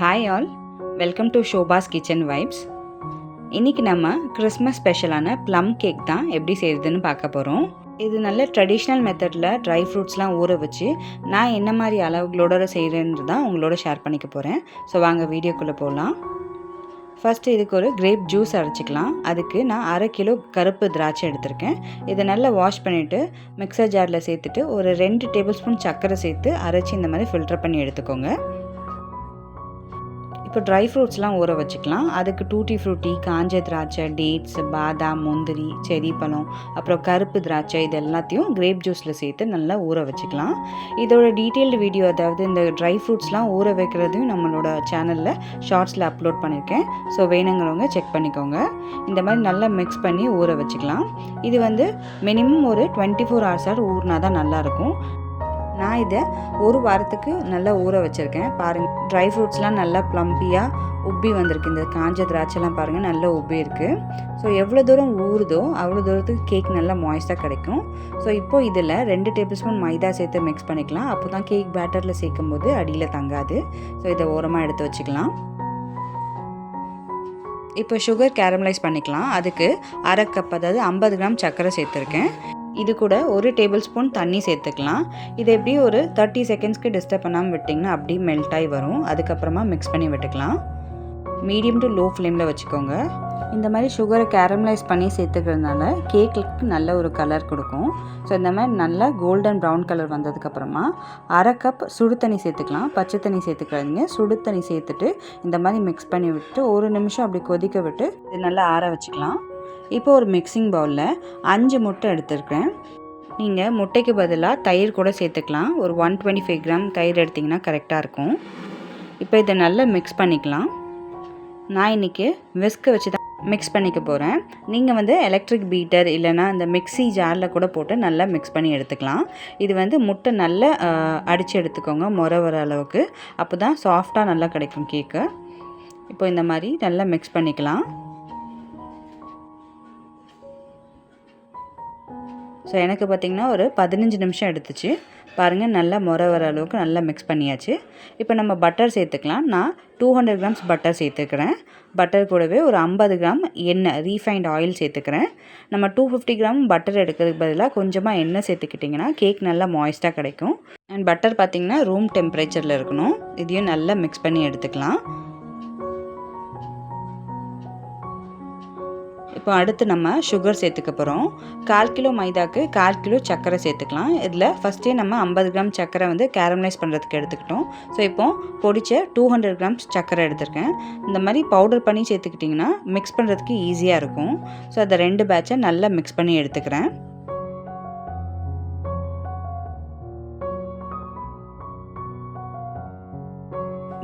Hi all welcome to Shoba's kitchen vibes இன்றைக்கி நம்ம Christmas ஸ்பெஷலான ப்ளம் கேக் தான் எப்படி செய்கிறதுன்னு பார்க்க போகிறோம் இது நல்ல ட்ரெடிஷ்னல் மெத்தடில் ட்ரை ஃப்ரூட்ஸ்லாம் ஊற வச்சு நான் என்ன மாதிரி அளவுகளோட செய்கிறேன்னு தான் உங்களோட ஷேர் பண்ணிக்க போகிறேன் ஸோ வாங்க வீடியோக்குள்ளே போகலாம் ஃபஸ்ட்டு இதுக்கு ஒரு கிரேப் ஜூஸ் அரைச்சிக்கலாம். அதுக்கு நான் அரை கிலோ கருப்பு திராட்சை எடுத்திருக்கேன். இதை நல்லா வாஷ் பண்ணிவிட்டு மிக்சர் ஜாரில் சேர்த்துட்டு ஒரு ரெண்டு டேபிள் ஸ்பூன் சர்க்கரை சேர்த்து அரைச்சி இந்த மாதிரி ஃபில்டர் பண்ணி எடுத்துக்கோங்க. இப்போ ட்ரை ஃப்ரூட்ஸ்லாம் ஊற வச்சுக்கலாம். அதுக்கு டூட்டி ஃப்ரூட்டி காஞ்ச திராட்சை டேட்ஸ் பாதாம் முந்திரி செரி பழம் அப்புறம் கருப்பு திராட்சை இது எல்லாத்தையும் கிரேப் ஜூஸில் சேர்த்து நல்லா ஊற வச்சுக்கலாம். இதோட டீட்டெயில்டு வீடியோ அதாவது இந்த ட்ரை ஃப்ரூட்ஸ்லாம் ஊற வைக்கிறதையும் நம்மளோட சேனலில் ஷார்ட்ஸில் அப்லோட் பண்ணியிருக்கேன் ஸோ வேணுங்கிறவங்க செக் பண்ணிக்கோங்க. இந்த மாதிரி நல்லா மிக்ஸ் பண்ணி ஊற வச்சுக்கலாம். இது வந்து மினிமம் ஒரு டுவெண்ட்டி ஃபோர் ஹவர்ஸாக ஊறினா தான் நல்லாயிருக்கும் நான் இதை ஒரு வாரத்துக்கு நல்லா ஊற வச்சுருக்கேன். பாருங்கள் ட்ரை ஃப்ரூட்ஸ்லாம் நல்லா ப்ளம்பியாக உப்பி வந்திருக்கு. இந்த காஞ்ச திராட்சைலாம் பாருங்கள் நல்லா உப்பி இருக்குது ஸோ எவ்வளோ தூரம் ஊறுதோ அவ்வளோ தூரத்துக்கு கேக் நல்லா மாய்ஸ்டாக கிடைக்கும். ஸோ இப்போது இதில் ரெண்டு டேபிள் ஸ்பூன் மைதா சேர்த்து மிக்ஸ் பண்ணிக்கலாம். அப்போ தான் கேக் பேட்டரில் சேர்க்கும் போது அடியில் தங்காது. ஸோ இதை ஓரமாக எடுத்து வச்சுக்கலாம். இப்போ சுகர் கேரமலைஸ் பண்ணிக்கலாம். அதுக்கு அரை கப் அதாவது ஐம்பது கிராம் சர்க்கரை சேர்த்துருக்கேன். இது கூட ஒரு டேபிள் ஸ்பூன் தண்ணி சேர்த்துக்கலாம். இது எப்படி ஒரு தேர்ட்டி செகண்ட்ஸ்க்கு டிஸ்டர்ப் பண்ணாமல் விட்டிங்கன்னா அப்படியே மெல்ட் ஆகி வரும். அதுக்கப்புறமா மிக்ஸ் பண்ணி விட்டுக்கலாம். மீடியம் டு லோ ஃப்ளேமில் வச்சுக்கோங்க. இந்த மாதிரி சுகரை கேரமலைஸ் பண்ணி சேர்த்துக்கிறதுனால கேக்கு நல்ல ஒரு கலர் கொடுக்கும். ஸோ இந்த மாதிரி நல்லா கோல்டன் ப்ரௌன் கலர் வந்ததுக்கப்புறமா அரை கப் சுடு தண்ணி சேர்த்துக்கலாம். பச்சை தண்ணி சேர்த்துக்காதீங்க. சுடு தண்ணி சேர்த்துட்டு இந்த மாதிரி மிக்ஸ் பண்ணி விட்டு ஒரு நிமிஷம் அப்படி கொதிக்க விட்டு இது நல்லா ஆற வச்சுக்கலாம். இப்போ ஒரு மிக்சிங் பவுலில் அஞ்சு முட்டை எடுத்துருக்கேன் நீங்கள் முட்டைக்கு பதிலாக தயிர் கூட சேர்த்துக்கலாம். ஒரு ஒன் டுவெண்ட்டி ஃபைவ் கிராம் தயிர் எடுத்திங்கன்னா கரெக்டாக இருக்கும். இப்போ இதை நல்லா மிக்ஸ் பண்ணிக்கலாம். நான் இன்றைக்கி விஸ்கை வச்சு தான் மிக்ஸ் பண்ணிக்க போகிறேன் நீங்கள் வந்து எலக்ட்ரிக் பீட்டர் இல்லைனா இந்த மிக்ஸி ஜாரில் கூட போட்டு நல்லா மிக்ஸ் பண்ணி எடுத்துக்கலாம். இது வந்து முட்டை நல்லா அடித்து எடுத்துக்கோங்க முறை வர அளவுக்கு. அப்போ தான் சாஃப்டாக நல்லா கிடைக்கும் கேக்கு இப்போ இந்த மாதிரி நல்லா மிக்ஸ் பண்ணிக்கலாம். ஸோ எனக்கு பார்த்திங்கன்னா ஒரு பதினஞ்சு நிமிஷம் எடுத்துச்சு. பாருங்கள் நல்லா முறை வர அளவுக்கு நல்லா மிக்ஸ் பண்ணியாச்சு. இப்போ நம்ம பட்டர் சேர்த்துக்கலாம். நான் டூ ஹண்ட்ரட் கிராம்ஸ் பட்டர் சேர்த்துக்கிறேன். பட்டர் கூடவே ஒரு ஐம்பது கிராம் எண்ணெய் ரீஃபைண்ட் ஆயில் சேர்த்துக்கிறேன். நம்ம டூ ஃபிஃப்டி கிராம் பட்டர் எடுக்கிறதுக்கு பதிலாக கொஞ்சமாக எண்ணெய் சேர்த்துக்கிட்டிங்கன்னா கேக் நல்லா மாய்ஸ்ட்டாக கிடைக்கும். அண்ட் பட்டர் பார்த்திங்கன்னா ரூம் டெம்பரேச்சரில் இருக்கணும். இதையும் நல்லா மிக்ஸ் பண்ணி எடுத்துக்கலாம். இப்போ அடுத்து நம்ம சுகர் சேர்த்துக்க போகிறோம் கால் கிலோ மைதாக்கு கால் கிலோ சர்க்கரை சேர்த்துக்கலாம். இதில் ஃபஸ்ட்டே நம்ம ஐம்பது கிராம் சர்க்கரை வந்து கேரமலைஸ் பண்ணுறதுக்கு எடுத்துக்கிட்டோம். ஸோ இப்போ பொடிச்ச டூ ஹண்ட்ரட் கிராம்ஸ் சர்க்கரை எடுத்திருக்கேன். இந்த மாதிரி பவுடர் பண்ணி சேர்த்துக்கிட்டிங்கன்னா மிக்ஸ் பண்ணுறதுக்கு ஈஸியாக இருக்கும். ஸோ அதை ரெண்டு பேட்சை நல்லா மிக்ஸ் பண்ணி எடுத்துக்கிறேன்.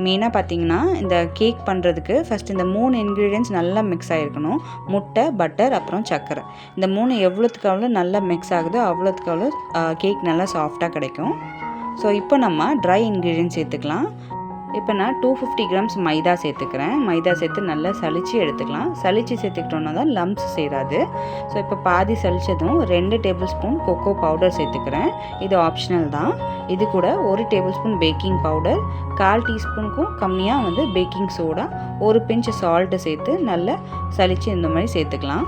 மெயினாக பார்த்தீங்கன்னா இந்த கேக் பண்ணுறதுக்கு ஃபஸ்ட் இந்த மூணு இன்க்ரீடியன்ஸ் நல்லா மிக்ஸ் ஆகிருக்கணும் முட்டை பட்டர் அப்புறம் சர்க்கரை. இந்த மூணு எவ்வளோத்துக்கு அவ்வளோ நல்லா மிக்ஸ் ஆகுதோ அவ்வளோத்துக்கு அவ்வளோ கேக் நல்லா சாஃப்டாக கிடைக்கும். ஸோ இப்போ நம்ம ட்ரை இன்க்ரீடியன்ஸ் சேர்த்துக்கலாம். இப்போ நான் டூ ஃபிஃப்டி கிராம்ஸ் மைதா சேர்த்துக்கிறேன். மைதா சேர்த்து நல்லா சளிச்சு எடுத்துக்கலாம். சளிச்சு சேர்த்துக்கிட்டோன்னா தான் லம்ஸ் சேராது. ஸோ இப்போ பாதி சளிச்சதும் ரெண்டு டேபிள் ஸ்பூன் கொக்கோ பவுடர் சேர்த்துக்கிறேன். இது ஆப்ஷனல் தான். இது கூட ஒரு டேபிள் ஸ்பூன் பேக்கிங் பவுடர் கால் டீஸ்பூனுக்கும் கம்மியாக வந்து பேக்கிங் சோடா ஒரு பிஞ்சு சால்ட்டு சேர்த்து நல்லா சளிச்சு இந்த மாதிரி சேர்த்துக்கலாம்.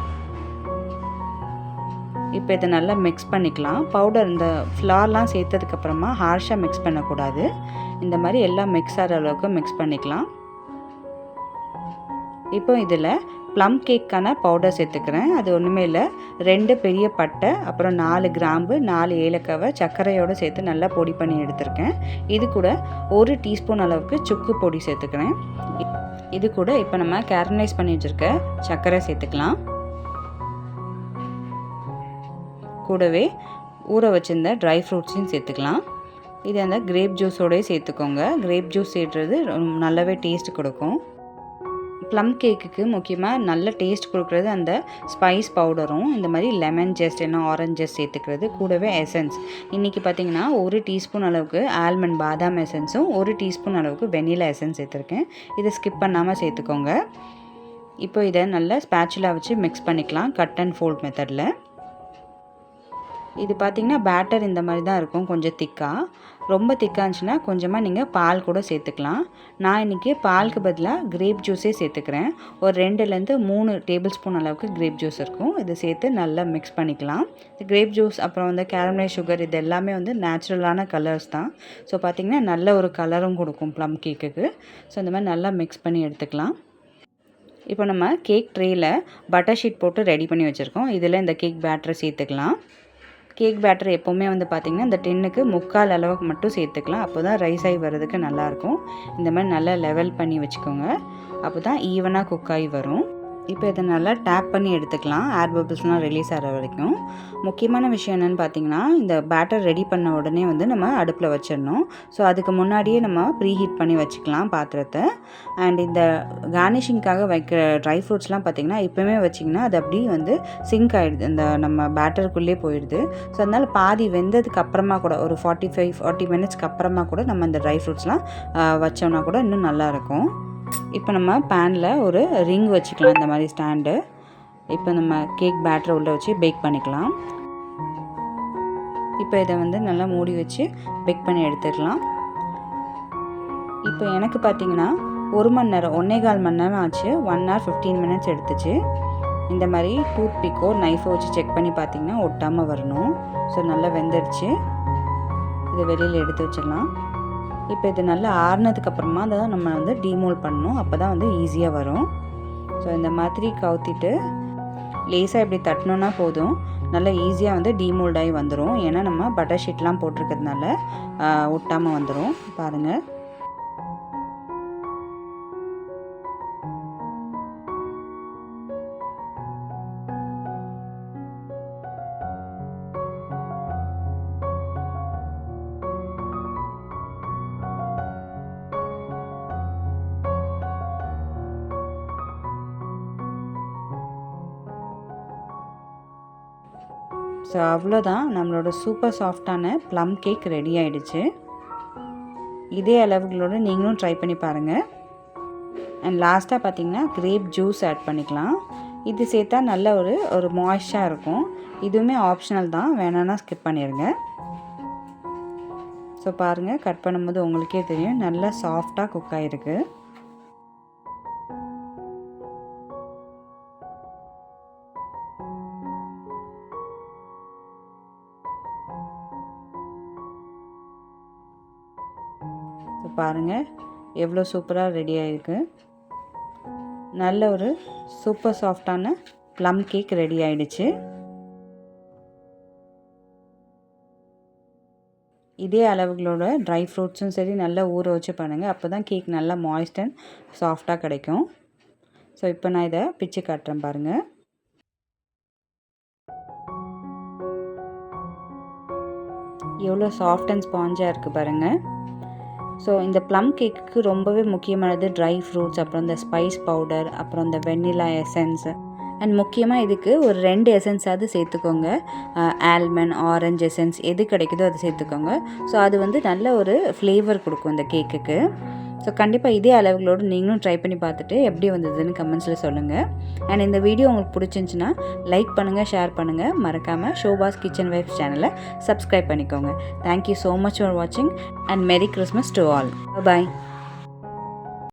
இப்போ இதை நல்லா மிக்ஸ் பண்ணிக்கலாம். பவுடர் இந்த ஃப்ளார்லாம் சேர்த்ததுக்கப்புறமா ஹார்ஷாக மிக்ஸ் பண்ணக்கூடாது. இந்த மாதிரி எல்லாம் மிக்ஸ் ஆகிற அளவுக்கு மிக்ஸ் பண்ணிக்கலாம். இப்போ இதில் ப்ளம் கேக்கான பவுடர் சேர்த்துக்கிறேன். அது ஒன்றுமே இல்லை. ரெண்டு பெரிய பட்டை அப்புறம் நாலு கிராம்பு நாலு ஏலக்காவை சர்க்கரையோடு சேர்த்து நல்லா பொடி பண்ணி எடுத்திருக்கேன். இது கூட ஒரு டீஸ்பூன் அளவுக்கு சுக்கு பொடி சேர்த்துக்கிறேன். இது கூட இப்போ நம்ம கேரமலைஸ் பண்ணி வச்சுருக்க சர்க்கரை சேர்த்துக்கலாம். கூடவே ஊற வச்சுருந்த ட்ரை ஃப்ரூட்ஸையும் சேர்த்துக்கலாம். இது அந்த கிரேப் ஜூஸோடய சேர்த்துக்கோங்க. கிரேப் ஜூஸ் சேர்த்துறது நல்லாவே டேஸ்ட் கொடுக்கும். ப்ளம் கேக்குக்கு முக்கியமாக நல்ல டேஸ்ட் கொடுக்குறது அந்த ஸ்பைஸ் பவுடரும் இந்த மாதிரி லெமன் ஜெஸ்ட் என்ன ஆரஞ்சஸ் சேர்த்துக்கிறது கூடவே எசன்ஸ் இன்றைக்கி பார்த்திங்கன்னா ஒரு டீஸ்பூன் அளவுக்கு ஆல்மண்ட் பாதாம் எசன்ஸும் ஒரு டீஸ்பூன் அளவுக்கு வெனிலா எசன்ஸ் சேர்த்துருக்கேன். இதை ஸ்கிப் பண்ணாமல் சேர்த்துக்கோங்க. இப்போ இதை நல்லா ஸ்பேச்சுலாக வச்சு மிக்ஸ் பண்ணிக்கலாம் கட் அண்ட் ஃபோல்ட் மெத்தடில் இது பார்த்திங்கன்னா பேட்டர் இந்த மாதிரி தான் இருக்கும் கொஞ்சம் திக்காக ரொம்ப திக்காக இருந்துச்சுன்னா கொஞ்சமாக நீங்கள் பால் கூட சேர்த்துக்கலாம். நான் இன்றைக்கி பாலுக்கு பதிலாக கிரேப் ஜூஸே சேர்த்துக்கிறேன். ஒரு ரெண்டுலேருந்து மூணு டேபிள் ஸ்பூன் அளவுக்கு கிரேப் ஜூஸ் இருக்கும். இதை சேர்த்து நல்லா மிக்ஸ் பண்ணிக்கலாம். கிரேப் ஜூஸ் அப்புறம் வந்து கேரமலைஸ் சுகர் இது எல்லாமே வந்து நேச்சுரலான கலர்ஸ் தான். ஸோ பார்த்திங்கன்னா நல்ல ஒரு கலரும் கொடுக்கும் ப்ளம் கேக்குக்கு ஸோ இந்த மாதிரி நல்லா மிக்ஸ் பண்ணி எடுத்துக்கலாம். இப்போ நம்ம கேக் ட்ரேயில் பட்டர் ஷீட் போட்டு ரெடி பண்ணி வச்சுருக்கோம். இதில் இந்த கேக் பேட்டரை சேர்த்துக்கலாம். கேக் பேட்டர் எப்போவுமே வந்து பார்த்திங்கன்னா இந்த டென்னுக்கு முக்கால் அளவுக்கு மட்டும் சேர்த்துக்கலாம். அப்போ தான் ரைஸ் ஆகி வர்றதுக்கு நல்லாயிருக்கும். இந்த மாதிரி நல்லா லெவல் பண்ணி வச்சுக்கோங்க. அப்போ தான் ஈவனாக குக் ஆகி வரும். இப்போ இதை நல்லா டேப் பண்ணி எடுத்துக்கலாம். ஏர் பபிள்ஸ்லாம் ரிலீஸ் ஆகிற வரைக்கும். முக்கியமான விஷயம் என்னென்னு பார்த்தீங்கன்னா இந்த பேட்டர் ரெடி பண்ண உடனே வந்து நம்ம அடுப்பில் வச்சிடணும். ஸோ அதுக்கு முன்னாடியே நம்ம ப்ரீ ஹீட் பண்ணி வச்சுக்கலாம் பாத்திரத்தை. அண்ட் இந்த கார்னிஷிங்க்காக வைக்கிற ட்ரை ஃப்ரூட்ஸ்லாம் பார்த்திங்கன்னா இப்போவே வச்சிங்கன்னா அது அப்படியே வந்து சிங்க் ஆகிடுது இந்த நம்ம பேட்டருக்குள்ளே போயிடுது. ஸோ அதனால் பாதி வெந்ததுக்கு அப்புறமா கூட ஒரு ஃபார்ட்டி ஃபைவ் ஃபார்ட்டி மினிட்ஸ்க்கு அப்புறமா கூட நம்ம இந்த ட்ரை ஃப்ரூட்ஸ்லாம் வச்சோம்னா கூட இன்னும் நல்லாயிருக்கும் இப்போ நம்ம பேனில் ஒரு ரிங் வச்சுக்கலாம் இந்த மாதிரி ஸ்டாண்டு இப்போ நம்ம கேக் பேட்டரை உள்ளே வச்சு பேக் பண்ணிக்கலாம். இப்போ இதை வந்து நல்லா மூடி வச்சு பேக் பண்ணி எடுத்துக்கலாம் இப்போ எனக்கு பார்த்தீங்கன்னா ஒரு மணி நேரம் ஒன்றே கால் மணி நேரம் ஆச்சு. ஒன் ஹவர் ஃபிஃப்டீன் மினிட்ஸ் எடுத்துச்சு. இந்த மாதிரி டூத் பிக்கோ நைஃபை வச்சு செக் பண்ணி பார்த்தீங்கன்னா ஒட்டாமல் வரணும். ஸோ நல்லா வெந்துடுச்சு. இதை வெளியில் எடுத்து வச்சிடலாம். இப்போ இது நல்லா ஆறுனதுக்கப்புறமா அப்புறமா தான் நம்ம வந்து டீமோல் பண்ணணும். அப்போ தான் வந்து ஈஸியாக வரும். ஸோ இந்த மாதிரி கவுத்திட்டு லேசாக இப்படி தட்டினோன்னா போதும். நல்லா ஈஸியாக வந்து டீமோல்ட் ஆகி வந்துடும் ஏன்னா நம்ம பட்டர் ஷீட்லாம் போட்டிருக்கிறதுனால ஒட்டாமல் வந்துடும் பாருங்கள் ஸோ அவ்வளோதான். நம்மளோட சூப்பர் சாஃப்டான ப்ளம் கேக் ரெடி ஆகிடுச்சு இதே அளவுகளோடு நீங்களும் ட்ரை பண்ணி பாருங்கள் அண்ட் லாஸ்ட்டாக பார்த்தீங்கன்னா கிரேப் ஜூஸ் ஆட் பண்ணிக்கலாம். இது சேர்த்தா நல்ல ஒரு ஒரு மாய்ஸ்டாக இருக்கும். இதுவுமே ஆப்ஷனல் தான். வேணான்னா ஸ்கிப் பண்ணிடுங்க ஸோ பாருங்கள் கட் பண்ணும்போது உங்களுக்கே தெரியும். நல்லா சாஃப்டாக குக் ஆகிருக்கு இப்போ பாருங்கள் எவ்வளோ சூப்பராக ரெடி ஆகிருக்கு நல்ல ஒரு சூப்பர் சாஃப்டான ப்ளம் கேக் ரெடி ஆயிடுச்சு. இதே அளவுகளோட ட்ரை ஃப்ரூட்ஸும் சரி நல்லா ஊற வச்சு பண்ணுங்கள் அப்போ தான் கேக் நல்லா மாய்ஸ்ட் அண்ட் சாஃப்டாக கிடைக்கும். ஸோ இப்போ நான் இதை பிச்சு காட்டுறேன் பாருங்கள் எவ்வளோ சாஃப்ட் அண்ட் ஸ்பாஞ்சாக இருக்குது பாருங்கள் ஸோ இந்த ப்ளம் கேக்குக்கு ரொம்பவே முக்கியமானது ட்ரை ஃப்ரூட்ஸ் அப்புறம் இந்த ஸ்பைஸ் பவுடர் அப்புறம் இந்த வெண்ணிலா எசன்ஸ் அண்ட் முக்கியமாக இதுக்கு ஒரு ரெண்டு எசன்ஸாவது சேர்த்துக்கோங்க. ஆல்மண்ட் ஆரஞ்ச் எசன்ஸ் எது கிடைக்குதோ அதை சேர்த்துக்கோங்க. ஸோ அது வந்து நல்ல ஒரு ஃப்ளேவர் கொடுக்கும் இந்த கேக்குக்கு ஸோ கண்டிப்பாக இதே அளவுகளோடு நீங்களும் ட்ரை பண்ணி பார்த்துட்டு எப்படி வந்ததுன்னு கமெண்ட்ஸில் சொல்லுங்கள் அண்ட் இந்த வீடியோ உங்களுக்கு பிடிச்சிருந்துச்சின்னா லைக் பண்ணுங்கள் ஷேர் பண்ணுங்கள் மறக்காமல் ஷோபாஸ் கிச்சன் வைஃப் சேனலை சப்ஸ்கிரைப் பண்ணிக்கோங்க. Thank you so much for வாட்சிங் and merry Christmas to all bye